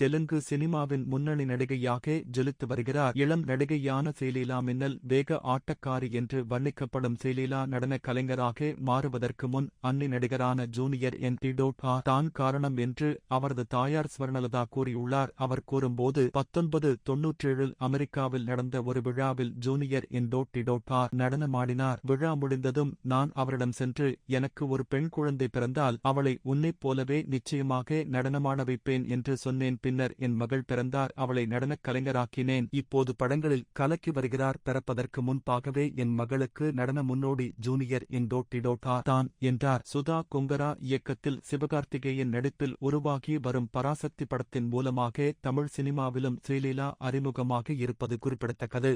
தெலுங்கு சினிமாவின் முன்னணி நடிகையாக ஜொலித்து வருகிறார். இளம் நடிகையான செயலீலா மின்னல் வேக ஆட்டக்காரி என்று வர்ணிக்கப்படும் செயலீலா நடன கலைஞராக மாறுவதற்கு முன் அன்னி நடிகரான ஜூனியர் என் டிடோட்டா தான் காரணம் என்று அவரது தாயார் ஸ்வர்ணலதா கூறியுள்ளார். அவர் கூறும்போது பத்தொன்பது தொன்னூற்றேழில் அமெரிக்காவில் நடந்த ஒரு விழாவில் ஜூனியர் என் டிடோட்டா நடனமாடினார். விழா முடிந்ததும் நான் அவரிடம் சென்று எனக்கு ஒரு பெண் குழந்தை பிறந்தால் அவளை உன்னைப் போலவே நிச்சயமாக நடனமாட வைப்பேன் என்று சொன்னேன். பின்னர் என் மகள் பிறந்தார் அவளை நடனக் கலைஞராக்கினேன். இப்போது படங்களில் கலக்கி வருகிறார் பிறப்பதற்கு முன்பாகவே என் மகளுக்கு நடன முன்னோடி ஜூனியர் இண்டோ டிடோட்டா தான் என்றார். சுதா கொங்கரா இயக்கத்தில் சிவகார்த்திகேயன் நடிப்பில் உருவாகி வரும் பராசக்தி படத்தின் மூலமாக தமிழ் சினிமாவிலும் ஸ்ரீலீலா அறிமுகமாக இருப்பது குறிப்பிடத்தக்கது.